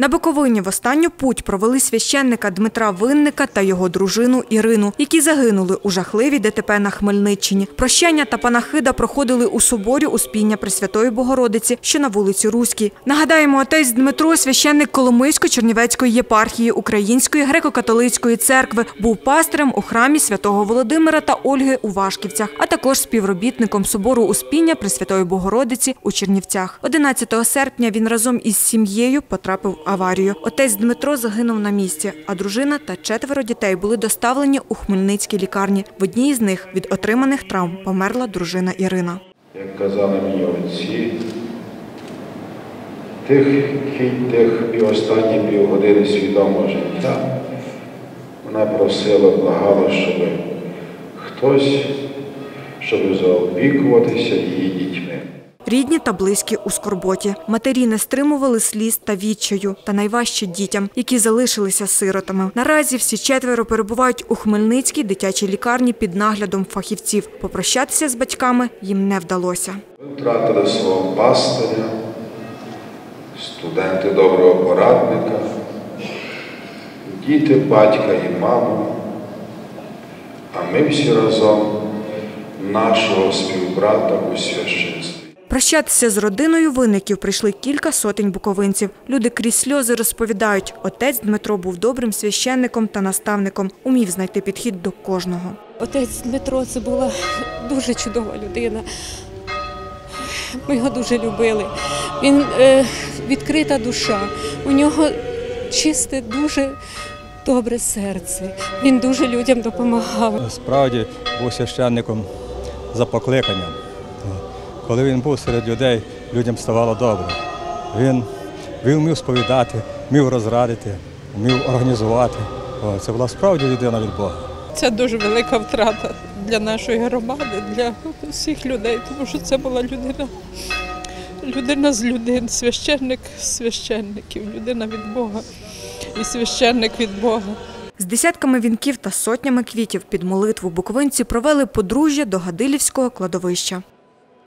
На Буковині в останню путь провели священника Дмитра Винника та його дружину Ірину, які загинули у жахливій ДТП на Хмельниччині. Прощання та панахида проходили у соборі Успіння Пресвятої Богородиці, що на вулиці Руській. Нагадаємо, отець Дмитро, священник Коломийсько-Чернівецької єпархії Української греко-католицької церкви, був пастирем у храмі святого Володимира та Ольги у Вашківцях, а також співробітником собору Успіння Пресвятої Богородиці у Чернівцях. 11 серпня він разом із сім'єю потрапив аварію. Отець Дмитро загинув на місці, а дружина та четверо дітей були доставлені у Хмельницькій лікарні. В одній з них від отриманих травм померла дружина Ірина. Як казали мені отці, тих кінь тих і останні півгодини свідомого життя вона просила, благала, щоб хтось, щоб заопікуватися її дітьми. Рідні та близькі у скорботі. Матері не стримували сліз та відчаю, та найважче дітям, які залишилися сиротами. Наразі всі четверо перебувають у Хмельницькій дитячій лікарні під наглядом фахівців. Попрощатися з батьками їм не вдалося. Втратили свого пастиря, студенти доброго порадника, діти, батька і маму, а ми всі разом нашого співбрата у священстві. Прощатися з родиною виників прийшли кілька сотень буковинців. Люди крізь сльози розповідають, отець Дмитро був добрим священником та наставником, умів знайти підхід до кожного. Отець Дмитро це була дуже чудова людина. Ми його дуже любили. Він е, відкрита душа, у нього чисте, дуже добре серце. Він дуже людям допомагав. Справді був священником за покликанням. Коли він був серед людей, людям ставало добре. Він, він вмів сповідати, вмів розрадити, вмів організувати. О, Це була справді людина від Бога. Це дуже велика втрата для нашої громади, для всіх людей, тому що це була людина, людина з людей, священник з священників, людина від Бога і священник від Бога. З десятками вінків та сотнями квітів під молитву буковинці провели подружжя до Гадилівського кладовища.